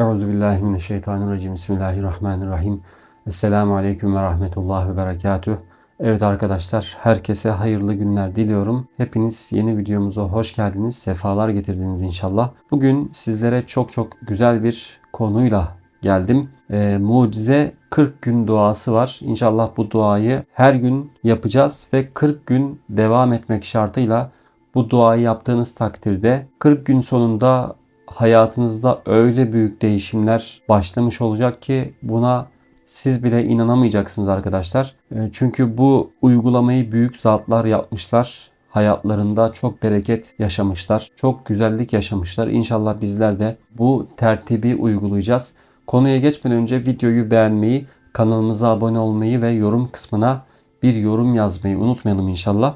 Euzu billahi mineşşeytanirracim. Bismillahirrahmanirrahim. Esselamu aleyküm ve rahmetullah ve berekatüh. Evet arkadaşlar, herkese hayırlı günler diliyorum. Hepiniz yeni videomuza hoş geldiniz, sefalar getirdiniz inşallah. Bugün sizlere çok çok güzel bir konuyla geldim. Ee, mucize 40 gün duası var. İnşallah bu duayı her gün yapacağız ve 40 gün devam etmek şartıyla bu duayı yaptığınız takdirde 40 gün sonunda hayatınızda öyle büyük değişimler başlamış olacak ki buna siz bile inanamayacaksınız arkadaşlar. E, çünkü bu uygulamayı büyük zatlar yapmışlar. Hayatlarında çok bereket yaşamışlar. Çok güzellik yaşamışlar. İnşallah bizler de bu tertibi uygulayacağız. Konuya geçmeden önce videoyu beğenmeyi, kanalımıza abone olmayı ve yorum kısmına bir yorum yazmayı unutmayalım inşallah.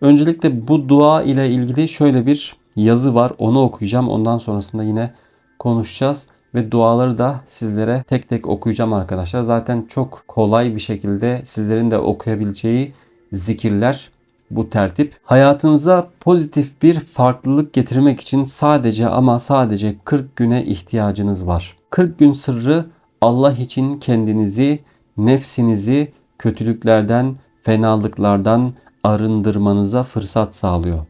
Öncelikle bu dua ile ilgili şöyle bir yazı var. Onu okuyacağım. Ondan sonrasında yine konuşacağız ve duaları da sizlere tek tek okuyacağım arkadaşlar. Zaten çok kolay bir şekilde sizlerin de okuyabileceği zikirler bu tertip. Hayatınıza pozitif bir farklılık getirmek için sadece ama sadece 40 güne ihtiyacınız var. 40 gün sırrı Allah için kendinizi, nefsinizi kötülüklerden, fenalıklardan arındırmanıza fırsat sağlıyor.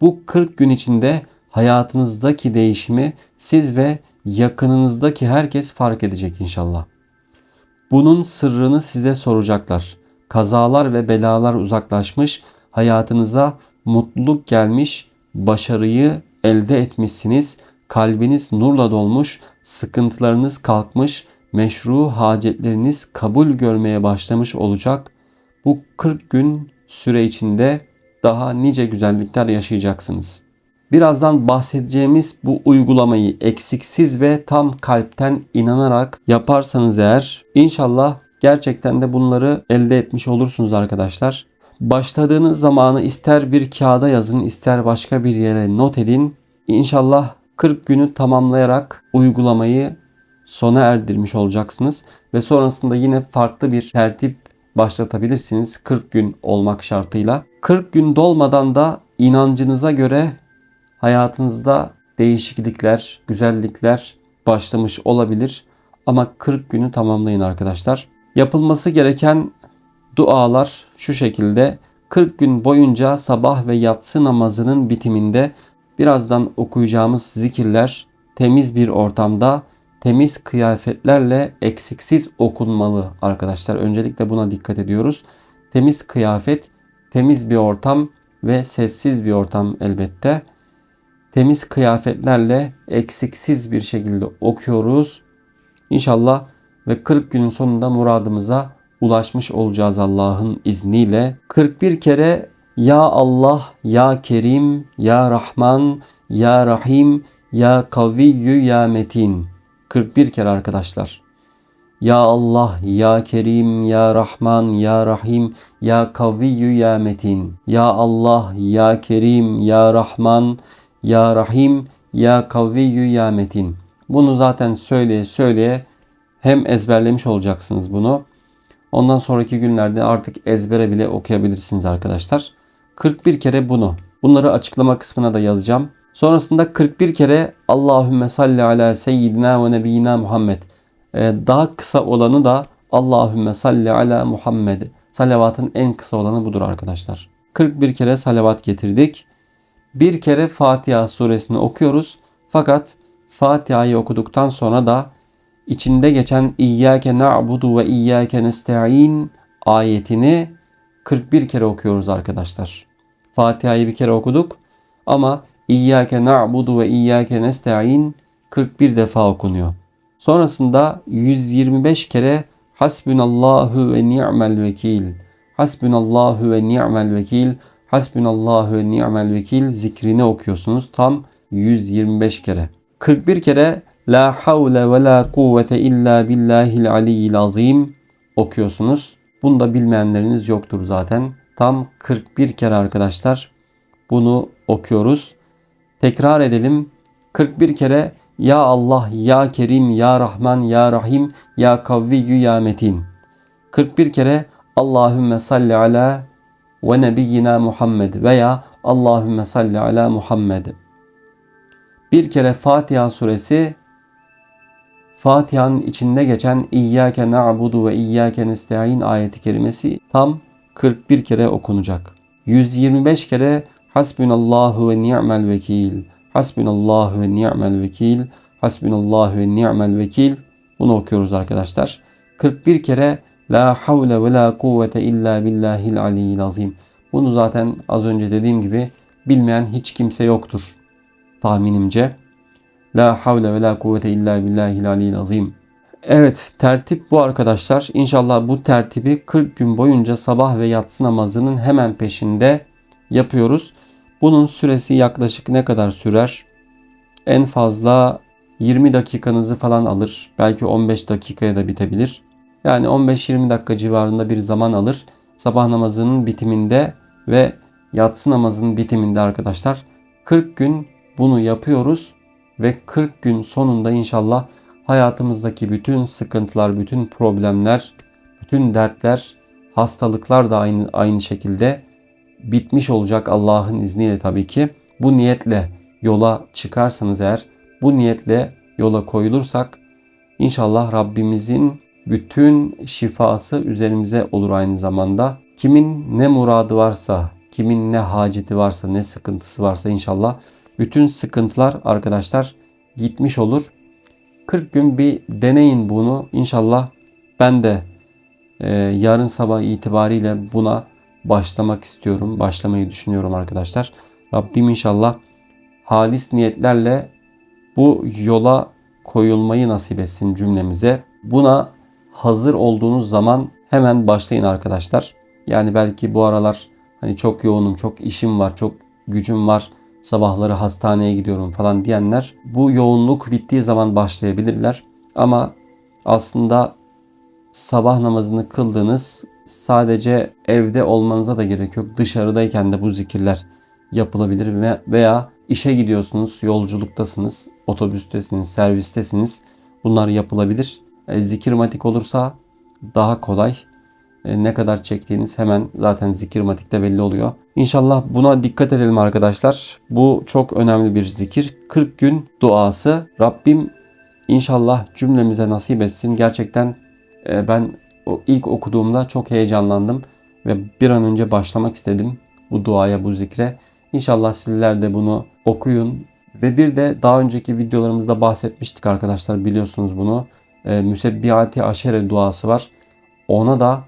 Bu 40 gün içinde hayatınızdaki değişimi siz ve yakınınızdaki herkes fark edecek inşallah. Bunun sırrını size soracaklar. Kazalar ve belalar uzaklaşmış, hayatınıza mutluluk gelmiş, başarıyı elde etmişsiniz, kalbiniz nurla dolmuş, sıkıntılarınız kalkmış, meşru hacetleriniz kabul görmeye başlamış olacak. Bu 40 gün süre içinde daha nice güzellikler yaşayacaksınız. Birazdan bahsedeceğimiz bu uygulamayı eksiksiz ve tam kalpten inanarak yaparsanız eğer inşallah gerçekten de bunları elde etmiş olursunuz arkadaşlar. Başladığınız zamanı ister bir kağıda yazın ister başka bir yere not edin. İnşallah 40 günü tamamlayarak uygulamayı sona erdirmiş olacaksınız ve sonrasında yine farklı bir tertip başlatabilirsiniz 40 gün olmak şartıyla. 40 gün dolmadan da inancınıza göre hayatınızda değişiklikler, güzellikler başlamış olabilir. Ama 40 günü tamamlayın arkadaşlar. Yapılması gereken dualar şu şekilde. 40 gün boyunca sabah ve yatsı namazının bitiminde birazdan okuyacağımız zikirler temiz bir ortamda temiz kıyafetlerle eksiksiz okunmalı arkadaşlar. Öncelikle buna dikkat ediyoruz. Temiz kıyafet, temiz bir ortam ve sessiz bir ortam elbette. Temiz kıyafetlerle eksiksiz bir şekilde okuyoruz. İnşallah ve 40 günün sonunda muradımıza ulaşmış olacağız Allah'ın izniyle. 41 kere Ya Allah, Ya Kerim, Ya Rahman, Ya Rahim, Ya Kaviyyü, Ya Metin 41 kere arkadaşlar. Ya Allah, Ya Kerim, Ya Rahman, Ya Rahim, Ya Kaviyyü, Ya Metin. Ya Allah, Ya Kerim, Ya Rahman, Ya Rahim, Ya Kaviyyü, Ya Metin. Bunu zaten söyleye söyleye hem ezberlemiş olacaksınız bunu. Ondan sonraki günlerde artık ezbere bile okuyabilirsiniz arkadaşlar. 41 kere bunu. Bunları açıklama kısmına da yazacağım. Sonrasında 41 kere Allahümme salli ala seyyidina ve nebiyyina Muhammed. Ee, daha kısa olanı da Allahümme salli ala Muhammed. Salavatın en kısa olanı budur arkadaşlar. 41 kere salavat getirdik. Bir kere Fatiha suresini okuyoruz. Fakat Fatiha'yı okuduktan sonra da içinde geçen İyyâke na'budu ve İyyâke nesta'in ayetini 41 kere okuyoruz arkadaşlar. Fatiha'yı bir kere okuduk ama İyyâke na'budu ve İyyâke nesta'in 41 defa okunuyor. Sonrasında 125 kere Hasbunallahu ve ni'mel vekil. Hasbunallahu ve ni'mel vekil. Hasbunallahu ve ni'mel vekil zikrini okuyorsunuz tam 125 kere. 41 kere La havle ve la kuvvete illa billahil aliyyil azim okuyorsunuz. Bunu da bilmeyenleriniz yoktur zaten. Tam 41 kere arkadaşlar bunu okuyoruz. Tekrar edelim. 41 kere Ya Allah, Ya Kerim, Ya Rahman, Ya Rahim, Ya Kavviyyü, Ya Metin. 41 kere Allahümme salli ala ve nebiyyina Muhammed veya Allahümme salli ala Muhammed. Bir kere Fatiha suresi Fatiha'nın içinde geçen İyyâke na'budu ve İyyâke nesta'in ayeti kerimesi tam 41 kere okunacak. 125 kere Hasbunallahu ve ni'mel vekil. Hasbunallahu ve ni'mel vekil. Hasbunallahu ve ni'mel vekil. Bunu okuyoruz arkadaşlar. 41 kere La havle ve la kuvvete illa billahil aliyyil azim. Bunu zaten az önce dediğim gibi bilmeyen hiç kimse yoktur tahminimce. La havle ve la kuvvete illa billahil aliyyil azim. Evet tertip bu arkadaşlar. İnşallah bu tertibi 40 gün boyunca sabah ve yatsı namazının hemen peşinde yapıyoruz. Bunun süresi yaklaşık ne kadar sürer? En fazla 20 dakikanızı falan alır. Belki 15 dakikaya da bitebilir. Yani 15-20 dakika civarında bir zaman alır. Sabah namazının bitiminde ve yatsı namazının bitiminde arkadaşlar 40 gün bunu yapıyoruz ve 40 gün sonunda inşallah hayatımızdaki bütün sıkıntılar, bütün problemler, bütün dertler, hastalıklar da aynı aynı şekilde bitmiş olacak Allah'ın izniyle tabii ki. Bu niyetle yola çıkarsanız eğer, bu niyetle yola koyulursak inşallah Rabbimizin bütün şifası üzerimize olur aynı zamanda. Kimin ne muradı varsa, kimin ne haceti varsa, ne sıkıntısı varsa inşallah bütün sıkıntılar arkadaşlar gitmiş olur. 40 gün bir deneyin bunu. İnşallah ben de e, yarın sabah itibariyle buna başlamak istiyorum. Başlamayı düşünüyorum arkadaşlar. Rabbim inşallah halis niyetlerle bu yola koyulmayı nasip etsin cümlemize. Buna hazır olduğunuz zaman hemen başlayın arkadaşlar. Yani belki bu aralar hani çok yoğunum, çok işim var, çok gücüm var. Sabahları hastaneye gidiyorum falan diyenler bu yoğunluk bittiği zaman başlayabilirler. Ama aslında sabah namazını kıldığınız sadece evde olmanıza da gerek yok. Dışarıdayken de bu zikirler yapılabilir veya işe gidiyorsunuz, yolculuktasınız, otobüstesiniz, servistesiniz. Bunlar yapılabilir. E, zikirmatik olursa daha kolay. E, ne kadar çektiğiniz hemen zaten zikirmatikte belli oluyor. İnşallah buna dikkat edelim arkadaşlar. Bu çok önemli bir zikir. 40 gün duası. Rabbim inşallah cümlemize nasip etsin. Gerçekten e, ben o ilk okuduğumda çok heyecanlandım ve bir an önce başlamak istedim bu duaya, bu zikre. İnşallah sizler de bunu okuyun. Ve bir de daha önceki videolarımızda bahsetmiştik arkadaşlar biliyorsunuz bunu. E, Müsebbihati Aşere duası var. Ona da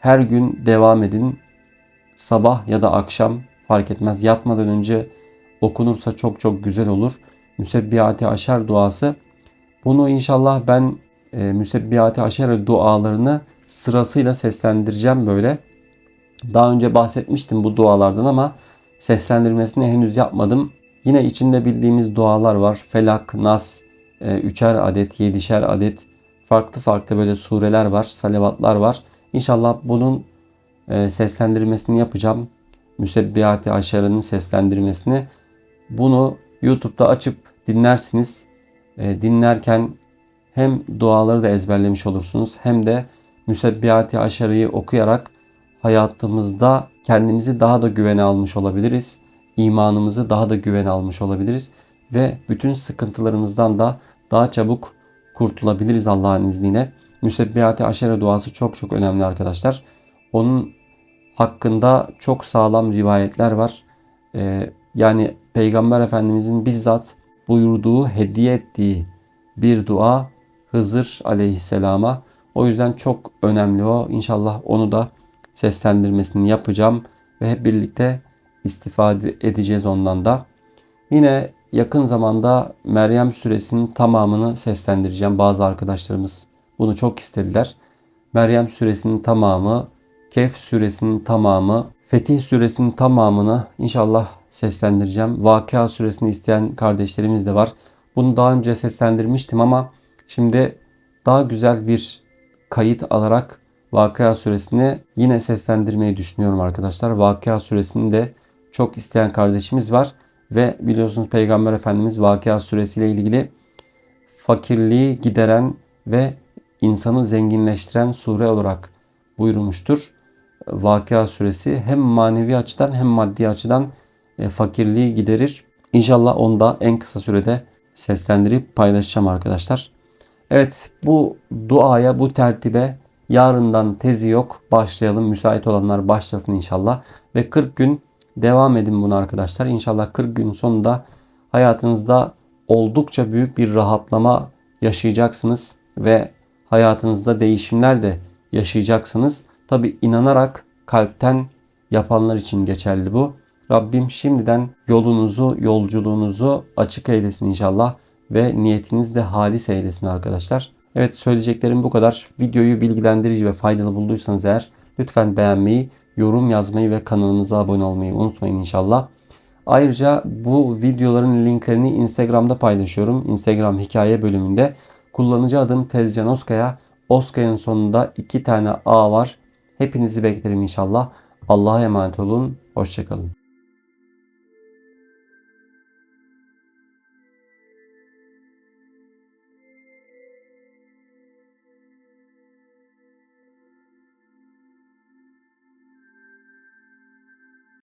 her gün devam edin. Sabah ya da akşam fark etmez yatmadan önce okunursa çok çok güzel olur. Müsebbihati Aşer duası. Bunu inşallah ben e, Müsebbihati Aşer dualarını sırasıyla seslendireceğim böyle. Daha önce bahsetmiştim bu dualardan ama seslendirmesini henüz yapmadım. Yine içinde bildiğimiz dualar var. Felak, Nas, e, üçer adet, yedişer adet farklı farklı böyle sureler var, salavatlar var. İnşallah bunun e, seslendirmesini yapacağım. Müsebbihati Aşarı'nın seslendirmesini. Bunu YouTube'da açıp dinlersiniz. E, dinlerken hem duaları da ezberlemiş olursunuz hem de Müsebbihati Aşarı'yı okuyarak hayatımızda kendimizi daha da güvene almış olabiliriz. İmanımızı daha da güvene almış olabiliriz ve bütün sıkıntılarımızdan da daha çabuk kurtulabiliriz Allah'ın izniyle. Müsebbihati aşere duası çok çok önemli arkadaşlar. Onun hakkında çok sağlam rivayetler var. Ee, yani Peygamber Efendimizin bizzat buyurduğu, hediye ettiği bir dua Hızır aleyhisselama. O yüzden çok önemli o. İnşallah onu da seslendirmesini yapacağım ve hep birlikte istifade edeceğiz ondan da. Yine yakın zamanda Meryem suresinin tamamını seslendireceğim. Bazı arkadaşlarımız bunu çok istediler. Meryem suresinin tamamı, Kehf suresinin tamamı, Fetih suresinin tamamını inşallah seslendireceğim. Vakıa suresini isteyen kardeşlerimiz de var. Bunu daha önce seslendirmiştim ama şimdi daha güzel bir kayıt alarak Vakıa suresini yine seslendirmeyi düşünüyorum arkadaşlar. Vakıa suresini de çok isteyen kardeşimiz var. Ve biliyorsunuz Peygamber Efendimiz Vakıa suresiyle ilgili fakirliği gideren ve insanı zenginleştiren sure olarak buyurmuştur. Vakıa suresi hem manevi açıdan hem maddi açıdan e, fakirliği giderir. İnşallah onu da en kısa sürede seslendirip paylaşacağım arkadaşlar. Evet bu duaya bu tertibe yarından tezi yok. Başlayalım. Müsait olanlar başlasın inşallah. Ve 40 gün devam edin bunu arkadaşlar. İnşallah 40 gün sonunda hayatınızda oldukça büyük bir rahatlama yaşayacaksınız ve hayatınızda değişimler de yaşayacaksınız. Tabi inanarak kalpten yapanlar için geçerli bu. Rabbim şimdiden yolunuzu, yolculuğunuzu açık eylesin inşallah ve niyetiniz de halis eylesin arkadaşlar. Evet söyleyeceklerim bu kadar. Videoyu bilgilendirici ve faydalı bulduysanız eğer lütfen beğenmeyi, yorum yazmayı ve kanalımıza abone olmayı unutmayın inşallah. Ayrıca bu videoların linklerini Instagram'da paylaşıyorum. Instagram hikaye bölümünde. Kullanıcı adım Tezcan Oskaya. Oskaya'nın sonunda iki tane A var. Hepinizi beklerim inşallah. Allah'a emanet olun. Hoşçakalın.